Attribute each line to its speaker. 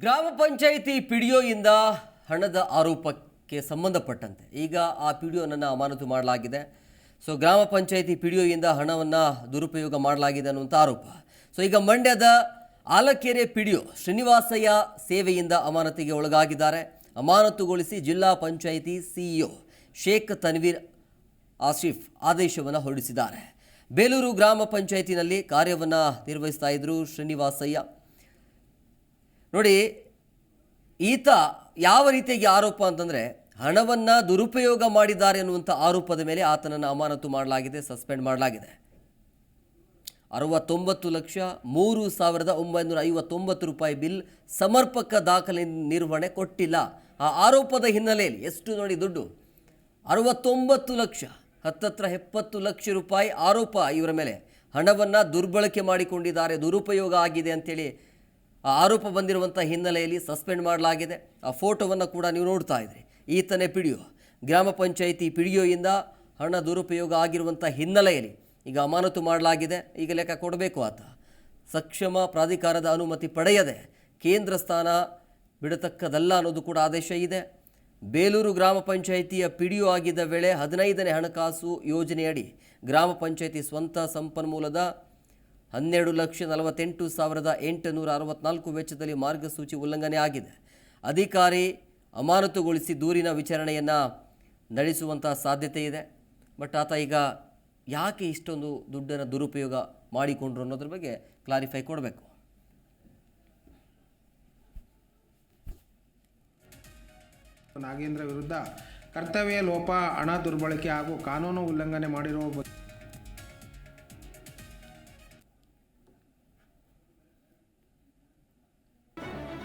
Speaker 1: ಗ್ರಾಮ ಪಂಚಾಯಿತಿ ಪಿಡಿಒಯಿಂದ ಹಣದ ಆರೋಪಕ್ಕೆ ಸಂಬಂಧಪಟ್ಟಂತೆ ಈಗ ಆ ಪಿಡಿಒನನ್ನು ಅಮಾನತು ಮಾಡಲಾಗಿದೆ. ಸೊ, ಗ್ರಾಮ ಪಂಚಾಯಿತಿ ಪಿಡಿಒಯಿಂದ ಹಣವನ್ನು ದುರುಪಯೋಗ ಮಾಡಲಾಗಿದೆ ಅನ್ನುವಂಥ ಆರೋಪ. ಸೊ, ಈಗ ಮಂಡ್ಯದ ಆಲಕೆರೆ ಪಿಡಿಒ ಶ್ರೀನಿವಾಸಯ್ಯ ಸೇವೆಯಿಂದ ಅಮಾನತಿಗೆ ಒಳಗಾಗಿದ್ದಾರೆ. ಅಮಾನತುಗೊಳಿಸಿ ಜಿಲ್ಲಾ ಪಂಚಾಯಿತಿ ಸಿಇಒ ಶೇಖ್ ತನ್ವೀರ್ ಆಸಿಫ್ ಆದೇಶವನ್ನು ಹೊರಡಿಸಿದ್ದಾರೆ. ಬೇಲೂರು ಗ್ರಾಮ ಪಂಚಾಯಿತಿನಲ್ಲಿ ಕಾರ್ಯವನ್ನು ನಿರ್ವಹಿಸ್ತಾ ಇದ್ದರು ಶ್ರೀನಿವಾಸಯ್ಯ. ನೋಡಿ, ಈತ ಯಾವ ರೀತಿಯಾಗಿ ಆರೋಪ ಅಂತಂದರೆ, ಹಣವನ್ನು ದುರುಪಯೋಗ ಮಾಡಿದ್ದಾರೆ ಅನ್ನುವಂಥ ಆರೋಪದ ಮೇಲೆ ಆತನನ್ನು ಅಮಾನತು ಮಾಡಲಾಗಿದೆ, ಸಸ್ಪೆಂಡ್ ಮಾಡಲಾಗಿದೆ. ಅರವತ್ತೊಂಬತ್ತು ಲಕ್ಷ ಮೂರು ಸಾವಿರದ ಒಂಬೈನೂರ ಐವತ್ತೊಂಬತ್ತು ರೂಪಾಯಿ ಬಿಲ್ ಸಮರ್ಪಕ ದಾಖಲೆ ನಿರ್ವಹಣೆ ಕೊಟ್ಟಿಲ್ಲ. ಆ ಆರೋಪದ ಹಿನ್ನೆಲೆಯಲ್ಲಿ ಎಷ್ಟು ನೋಡಿ ದುಡ್ಡು? ಅರವತ್ತೊಂಬತ್ತು ಲಕ್ಷ, ಹತ್ತತ್ರ ಎಪ್ಪತ್ತು ಲಕ್ಷ ರೂಪಾಯಿ ಆರೋಪ ಇವರ ಮೇಲೆ. ಹಣವನ್ನು ದುರ್ಬಳಕೆ ಮಾಡಿಕೊಂಡಿದ್ದಾರೆ, ದುರುಪಯೋಗ ಆಗಿದೆ ಅಂಥೇಳಿ ಆರೋಪ ಬಂದಿರುವಂಥ ಹಿನ್ನೆಲೆಯಲ್ಲಿ ಸಸ್ಪೆಂಡ್ ಮಾಡಲಾಗಿದೆ. ಆ ಫೋಟೋವನ್ನು ಕೂಡ ನೀವು ನೋಡ್ತಾ ಇದ್ರಿ. ಈತನೇ ಪಿಡಿಯೋ. ಗ್ರಾಮ ಪಂಚಾಯಿತಿ ಪಿಡಿಯೋಯಿಂದ ಹಣ ದುರುಪಯೋಗ ಆಗಿರುವಂಥ ಹಿನ್ನೆಲೆಯಲ್ಲಿ ಈಗ ಅಮಾನತು ಮಾಡಲಾಗಿದೆ. ಈಗ ಲೆಕ್ಕ ಕೊಡಬೇಕು ಆತ. ಸಕ್ಷಮ ಪ್ರಾಧಿಕಾರದ ಅನುಮತಿ ಪಡೆಯದೆ ಕೇಂದ್ರ ಸ್ಥಾನ ಬಿಡತಕ್ಕದಲ್ಲ ಅನ್ನೋದು ಕೂಡ ಆದೇಶ ಇದೆ. ಬೇಲೂರು ಗ್ರಾಮ ಪಂಚಾಯಿತಿಯ ಪಿಡಿಯೋ ಆಗಿದ್ದ ವೇಳೆ ಹದಿನೈದನೇ ಹಣಕಾಸು ಯೋಜನೆಯಡಿ ಗ್ರಾಮ ಪಂಚಾಯಿತಿ ಸ್ವಂತ ಸಂಪನ್ಮೂಲದ ಹನ್ನೆರಡು ಲಕ್ಷ ನಲವತ್ತೆಂಟು ಸಾವಿರದ ಎಂಟುನೂರ ಅರವತ್ನಾಲ್ಕು ವೆಚ್ಚದಲ್ಲಿ ಮಾರ್ಗಸೂಚಿ ಉಲ್ಲಂಘನೆ ಆಗಿದೆ. ಅಧಿಕಾರಿ ಅಮಾನತುಗೊಳಿಸಿ ದೂರಿನ ವಿಚಾರಣೆಯನ್ನು ನಡೆಸುವಂಥ ಸಾಧ್ಯತೆ ಇದೆ. ಬಟ್ ಆತ ಈಗ ಯಾಕೆ ಇಷ್ಟೊಂದು ದುಡ್ಡನ್ನು ದುರುಪಯೋಗ ಮಾಡಿಕೊಂಡ್ರು ಅನ್ನೋದ್ರ ಬಗ್ಗೆ ಕ್ಲಾರಿಫೈ ಕೊಡಬೇಕು.
Speaker 2: ನಾಗೇಂದ್ರ ವಿರುದ್ಧ ಕರ್ತವ್ಯ ಲೋಪ, ಹಣ ದುರ್ಬಳಕೆ ಹಾಗೂ ಕಾನೂನು ಉಲ್ಲಂಘನೆ ಮಾಡಿರುವ